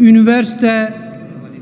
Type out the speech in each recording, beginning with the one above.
üniversite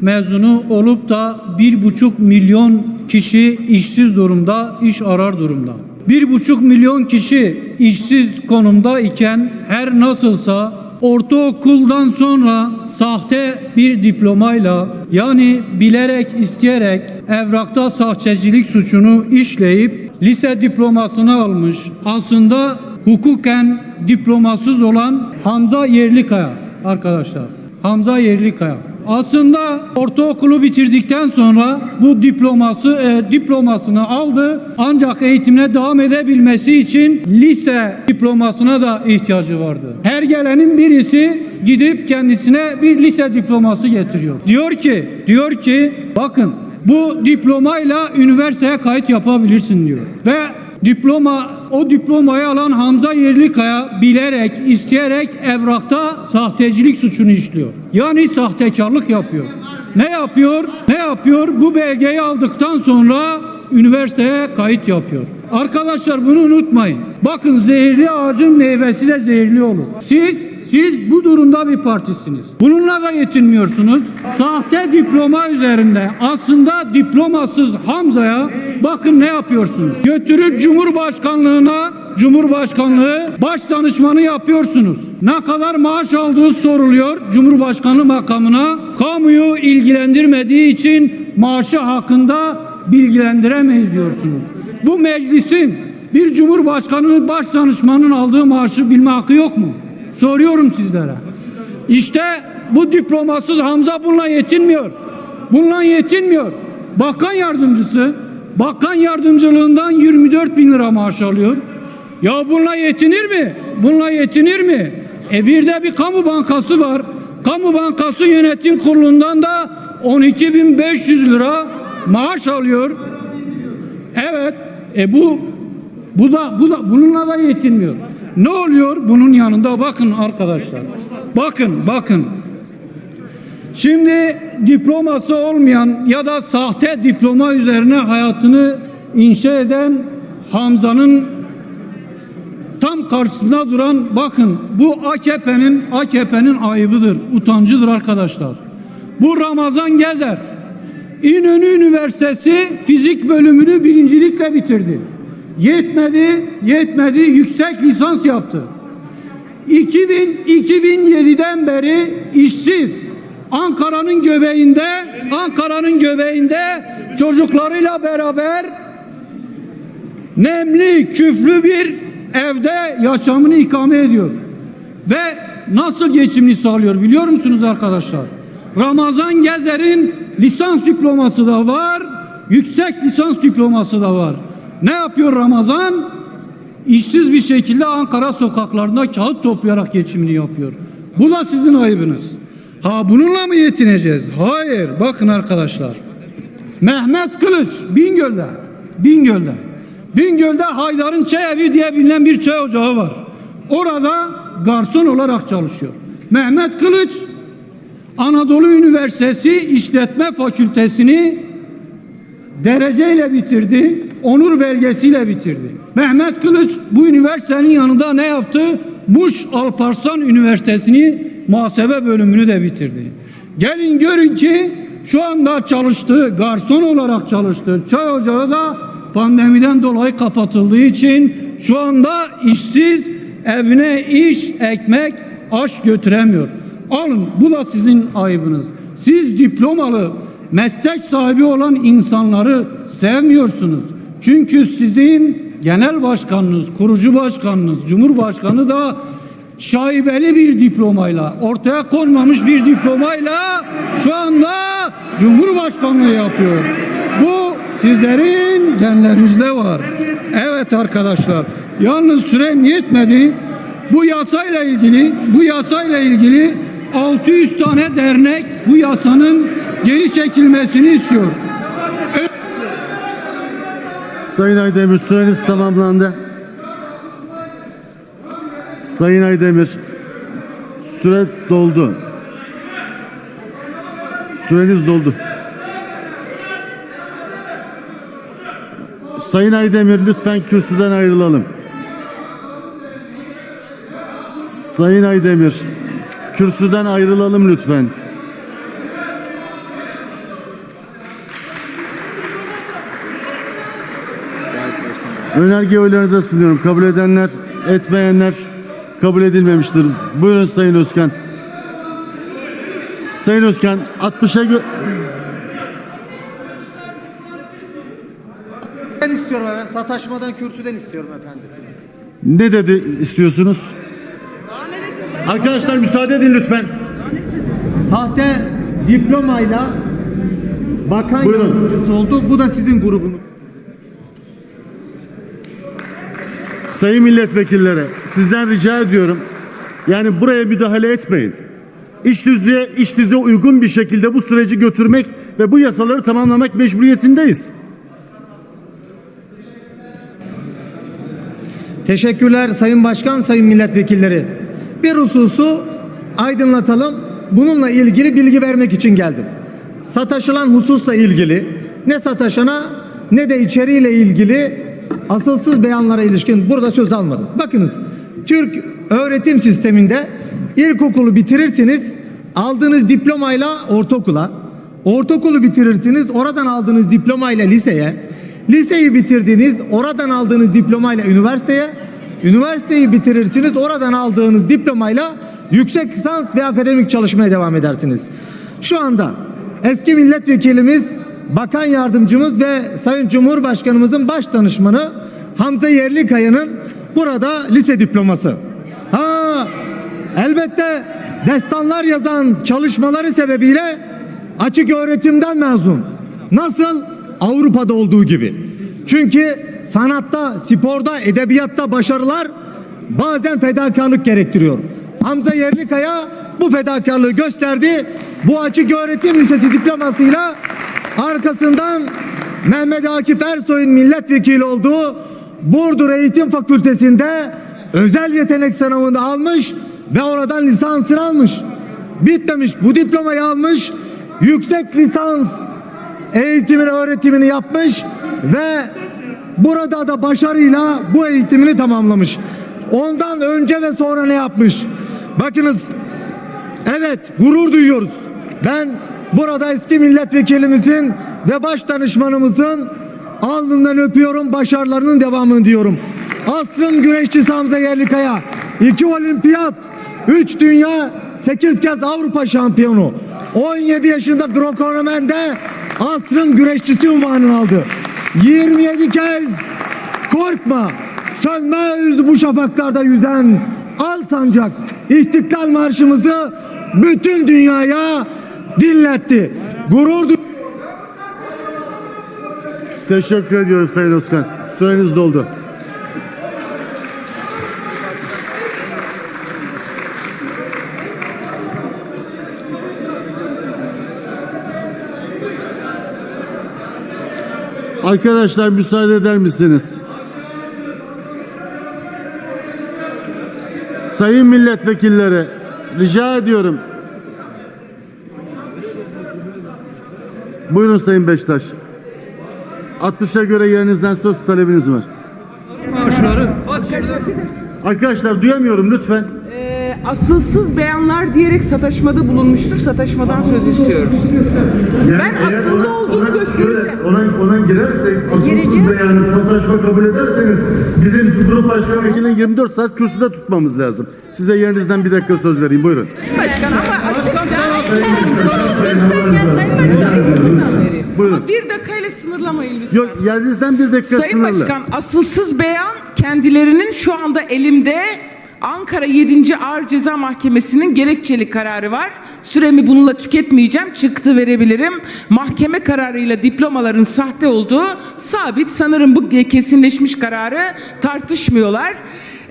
mezunu olup da bir buçuk milyon kişi işsiz durumda, iş arar durumda. Bir buçuk milyon kişi işsiz konumda iken her nasılsa ortaokuldan sonra sahte bir diplomayla yani bilerek isteyerek evrakta sahtecilik suçunu işleyip lise diplomasını almış. Aslında hukuken diplomasız olan Hamza Yerlikaya arkadaşlar. Hamza Yerlikaya. Aslında ortaokulu bitirdikten sonra bu diploması e, diplomasını aldı. Ancak eğitimine devam edebilmesi için lise diplomasına da ihtiyacı vardı. Her gelenin birisi gidip kendisine bir lise diploması getiriyor. Diyor ki, diyor ki bakın bu diplomayla üniversiteye kayıt yapabilirsin diyor. Ve diploma o diplomayı alan Hamza Yerlikaya bilerek, isteyerek evrakta sahtecilik suçunu işliyor. Yani sahtekarlık yapıyor. Ne yapıyor? Ne yapıyor? Bu belgeyi aldıktan sonra üniversiteye kayıt yapıyor. Arkadaşlar bunu unutmayın. Bakın zehirli ağacın meyvesi de zehirli olur. Siz siz bu durumda bir partisiniz. Bununla da yetinmiyorsunuz. Sahte diploma üzerinde aslında diplomasız Hamza'ya bakın ne yapıyorsunuz. Götürüp Cumhurbaşkanlığına Cumhurbaşkanlığı baş danışmanı yapıyorsunuz. Ne kadar maaş aldığı soruluyor Cumhurbaşkanı makamına. Kamuyu ilgilendirmediği için maaşı hakkında bilgilendiremeyiz diyorsunuz. Bu meclisin bir cumhurbaşkanının baş danışmanının aldığı maaşı bilme hakkı yok mu? Soruyorum sizlere. İşte bu diplomasız Hamza bununla yetinmiyor. Bununla yetinmiyor. Bakan yardımcısı bakan yardımcılığından 24 bin lira maaş alıyor. Ya bununla yetinir mi? Bununla yetinir mi? E bir de bir kamu bankası var. Kamu bankası yönetim kurulundan da 12.500 lira maaş alıyor. Evet. E bu bu da bu da bununla da yetinmiyor. Ne oluyor bunun yanında? Bakın arkadaşlar. Bakın, bakın. Şimdi diploması olmayan ya da sahte diploma üzerine hayatını inşa eden Hamza'nın tam karşısında duran bakın bu AKP'nin AKP'nin ayıbıdır, utancıdır arkadaşlar. Bu Ramazan Gezer İnönü Üniversitesi fizik bölümünü birincilikle bitirdi. Yetmedi, yetmedi yüksek lisans yaptı. 2000 2007'den beri işsiz. Ankara'nın göbeğinde, Ankara'nın göbeğinde çocuklarıyla beraber nemli, küflü bir evde yaşamını ikame ediyor. Ve nasıl geçimini sağlıyor biliyor musunuz arkadaşlar? Ramazan Gezer'in lisans diploması da var, yüksek lisans diploması da var. Ne yapıyor Ramazan? İşsiz bir şekilde Ankara sokaklarında kağıt toplayarak geçimini yapıyor. Bu da sizin ayıbınız. Ha bununla mı yetineceğiz? Hayır. Bakın arkadaşlar. Mehmet Kılıç Bingöl'de. Bingöl'de. Bingöl'de Haydar'ın çay evi diye bilinen bir çay ocağı var. Orada garson olarak çalışıyor. Mehmet Kılıç Anadolu Üniversitesi İşletme Fakültesini dereceyle bitirdi. Onur belgesiyle bitirdi. Mehmet Kılıç bu üniversitenin yanında ne yaptı? Muş Alparslan Üniversitesi'ni muhasebe bölümünü de bitirdi. Gelin görün ki şu anda çalıştığı, garson olarak çalıştığı çay ocağı da pandemiden dolayı kapatıldığı için şu anda işsiz evine iş, ekmek, aş götüremiyor. Alın bu da sizin ayıbınız. Siz diplomalı, meslek sahibi olan insanları sevmiyorsunuz. Çünkü sizin genel başkanınız, kurucu başkanınız, cumhurbaşkanı da şaibeli bir diplomayla, ortaya konmamış bir diplomayla şu anda cumhurbaşkanlığı yapıyor. Bu sizlerin genlerinizde var. Evet arkadaşlar. Yalnız sürem yetmedi. Bu yasayla ilgili, bu yasayla ilgili 600 tane dernek bu yasanın geri çekilmesini istiyor. Sayın Aydemir süreniz tamamlandı. Sayın Aydemir süre doldu. Süreniz doldu. Sayın Aydemir lütfen kürsüden ayrılalım. Sayın Aydemir kürsüden ayrılalım lütfen. Önerge oylarınıza sunuyorum. Kabul edenler, etmeyenler kabul edilmemiştir. Buyurun Sayın Özkan. Sayın Özkan 60'a gö- Ben istiyorum efendim. Sataşmadan kürsüden istiyorum efendim. ne dedi istiyorsunuz? Arkadaşlar müsaade edin lütfen. Sahte diplomayla bakan Buyurun. yardımcısı oldu. Bu da sizin grubunuz. Sayın milletvekilleri sizden rica ediyorum. Yani buraya müdahale etmeyin. İş düzeye, iş düzeye uygun bir şekilde bu süreci götürmek ve bu yasaları tamamlamak mecburiyetindeyiz. Teşekkürler Sayın Başkan, Sayın Milletvekilleri. Bir hususu aydınlatalım. Bununla ilgili bilgi vermek için geldim. Sataşılan hususla ilgili ne sataşana ne de içeriğiyle ilgili asılsız beyanlara ilişkin burada söz almadım. Bakınız Türk öğretim sisteminde ilkokulu bitirirsiniz aldığınız diplomayla ortaokula ortaokulu bitirirsiniz oradan aldığınız diplomayla liseye liseyi bitirdiniz oradan aldığınız diplomayla üniversiteye üniversiteyi bitirirsiniz oradan aldığınız diplomayla yüksek lisans ve akademik çalışmaya devam edersiniz. Şu anda eski milletvekilimiz, bakan yardımcımız ve Sayın Cumhurbaşkanımızın baş danışmanı Hamza Yerlikaya'nın burada lise diploması. Ha, elbette destanlar yazan çalışmaları sebebiyle açık öğretimden mezun. Nasıl? Avrupa'da olduğu gibi. Çünkü sanatta, sporda, edebiyatta başarılar bazen fedakarlık gerektiriyor. Hamza Yerlikaya bu fedakarlığı gösterdi. Bu açık öğretim lisesi diplomasıyla arkasından Mehmet Akif Ersoy'un milletvekili olduğu Burdur Eğitim Fakültesi'nde özel yetenek sınavını almış ve oradan lisansını almış. Bitmemiş bu diplomayı almış. Yüksek lisans eğitimini öğretimini yapmış ve burada da başarıyla bu eğitimini tamamlamış. Ondan önce ve sonra ne yapmış? Bakınız evet gurur duyuyoruz. Ben burada eski milletvekilimizin ve baş danışmanımızın alnından öpüyorum başarılarının devamını diyorum. Asrın güreşçisi Hamza Yerlikaya iki olimpiyat, üç dünya, sekiz kez Avrupa şampiyonu. 17 yaşında Greco-Romen'de asrın güreşçisi unvanını aldı. 27 kez korkma sönmez bu şafaklarda yüzen al sancak İstiklal Marşımızı bütün dünyaya dinletti. Gurur Teşekkür ediyorum Sayın Özkan. Süreniz doldu. Arkadaşlar müsaade eder misiniz? Sayın milletvekilleri rica ediyorum. Buyurun Sayın Beştaş. 60'a göre yerinizden söz talebiniz var. Maaşları Arkadaşlar duyamıyorum lütfen. Ee, asılsız beyanlar diyerek sataşmada bulunmuştur. Sataşmadan söz istiyoruz. Ben eğer asıllı olduğunu göstereceğim. şöyle ona, ona girersek, asılsız Gireceğim. beyanı sataşma kabul ederseniz bizim grup başkan vekilinin 24 saat kürsüde tutmamız lazım. Size yerinizden bir dakika söz vereyim. Buyurun. Başkan ama açıkça Buyurun. Ama bir dakikayla sınırlamayın lütfen. Yok yerinizden bir dakika Sayın sınırlı. Başkan asılsız beyan kendilerinin şu anda elimde Ankara 7. Ağır Ceza Mahkemesi'nin gerekçeli kararı var. Süremi bununla tüketmeyeceğim. Çıktı verebilirim. Mahkeme kararıyla diplomaların sahte olduğu sabit. Sanırım bu kesinleşmiş kararı tartışmıyorlar.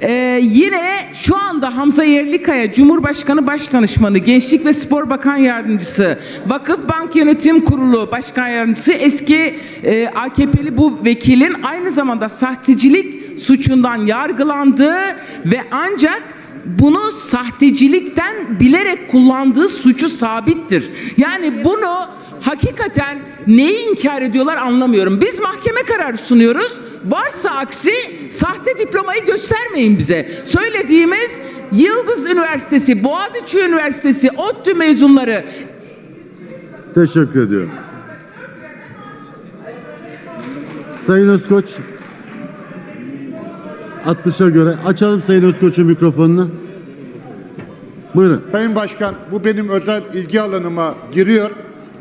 Ee, yine şu anda Hamza Yerlikaya Cumhurbaşkanı Başdanışmanı, Gençlik ve Spor Bakan Yardımcısı, Vakıf Bank Yönetim Kurulu Başkan Yardımcısı eski e, AKP'li bu vekilin aynı zamanda sahtecilik suçundan yargılandığı ve ancak bunu sahtecilikten bilerek kullandığı suçu sabittir. Yani bunu hakikaten neyi inkar ediyorlar anlamıyorum. Biz mahkeme kararı sunuyoruz. Varsa aksi sahte diplomayı göstermeyin bize. Söylediğimiz Yıldız Üniversitesi, Boğaziçi Üniversitesi, ODTÜ mezunları Teşekkür ediyorum. Sayın Özkoç 60'a göre. Açalım Sayın Özkoç'un mikrofonunu. Buyurun. Sayın Başkan bu benim özel ilgi alanıma giriyor.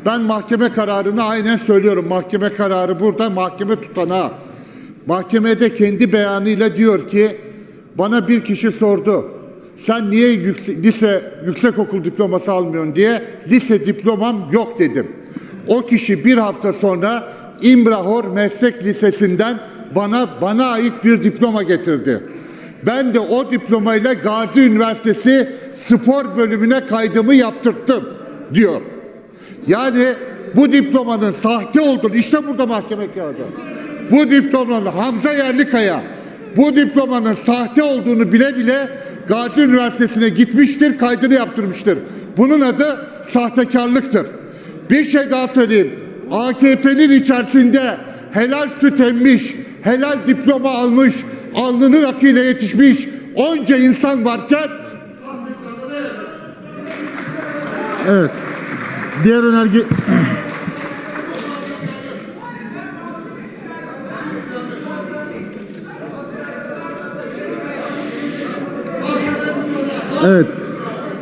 Ben mahkeme kararını aynen söylüyorum. Mahkeme kararı burada mahkeme tutanağı. Mahkemede kendi beyanıyla diyor ki bana bir kişi sordu. Sen niye yüksek, lise yüksekokul diploması almıyorsun diye lise diplomam yok dedim. O kişi bir hafta sonra İmrahor Meslek Lisesi'nden bana bana ait bir diploma getirdi. Ben de o diplomayla Gazi Üniversitesi spor bölümüne kaydımı yaptırttım diyor. Yani bu diplomanın sahte olduğunu işte burada mahkeme kağıdı. Bu diplomanın Hamza Yerlikaya bu diplomanın sahte olduğunu bile bile Gazi Üniversitesi'ne gitmiştir, kaydını yaptırmıştır. Bunun adı sahtekarlıktır. Bir şey daha söyleyeyim. AKP'nin içerisinde helal süt emmiş, helal diploma almış, alnının akıyla yetişmiş onca insan varken Evet. Diğer önerge